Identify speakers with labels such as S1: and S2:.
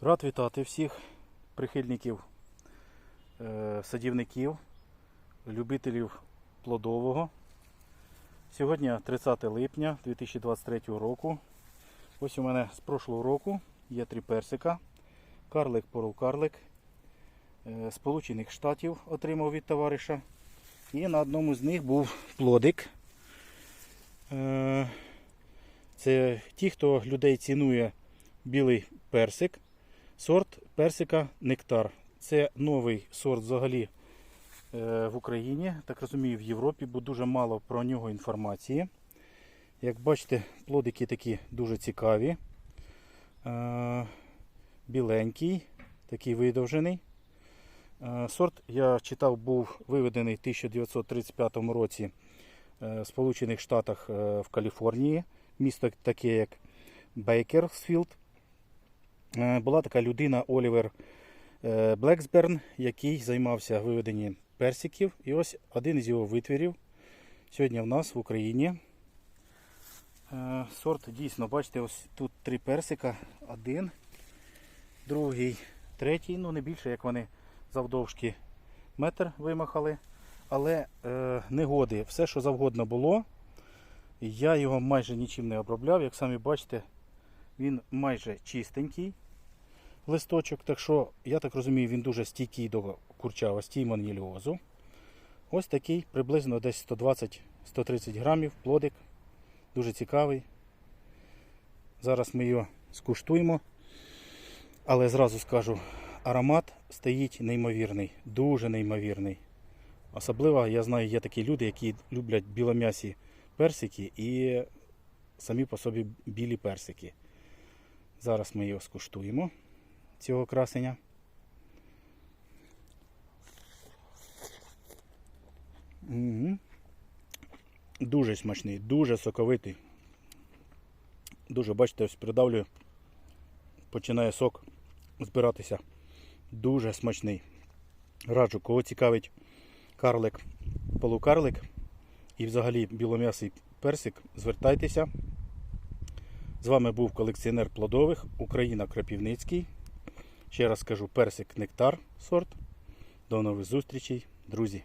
S1: Рад вітати всіх прихильників е, садівників, любителів плодового. Сьогодні 30 липня 2023 року. Ось у мене з прошлого року є три персика. Карлик Порул Карлик. е, Сполучених Штатів отримав від товариша. І на одному з них був плодик. Е, Це ті, хто людей цінує білий персик. Сорт персика Нектар. Це новий сорт взагалі е, в Україні, так розумію, в Європі, бо дуже мало про нього інформації. Як бачите, плодики такі дуже цікаві. Е, Біленький, такий видовжений. Е, Сорт, я читав, був виведений в 1935 році в Сполучених Штатах в Каліфорнії. Місто таке як Бейкерсфілд. Е, була така людина Олівер е, Блексберн, який займався виведенням персиків. І ось один із його витворів сьогодні в нас в Україні. Е, Сорт дійсно, бачите, ось тут три персика. Один, другий, третій, ну не більше, як вони завдовжки метр вимахали. Але е, негоди, все, що завгодно було. Я його майже нічим не обробляв. Як самі бачите, він майже чистенький листочок. Так що, я так розумію, він дуже стійкий до курчавості і маніліозу. Ось такий приблизно десь 120-130 грамів плодик. Дуже цікавий. Зараз ми його скуштуємо. Але зразу скажу, аромат стоїть неймовірний, дуже неймовірний. Особливо, я знаю, є такі люди, які люблять білом'ясі персики і самі по собі білі персики. Зараз ми його скуштуємо, цього красення. Дуже смачний, дуже соковитий. Дуже, бачите, ось придавлюю, починає сок збиратися. Дуже смачний. Раджу, кого цікавить карлик, полукарлик і взагалі білом'ясий персик, звертайтеся. З вами був колекціонер плодових Україна Крапівницький. Ще раз скажу персик нектар сорт. До нових зустрічей, друзі!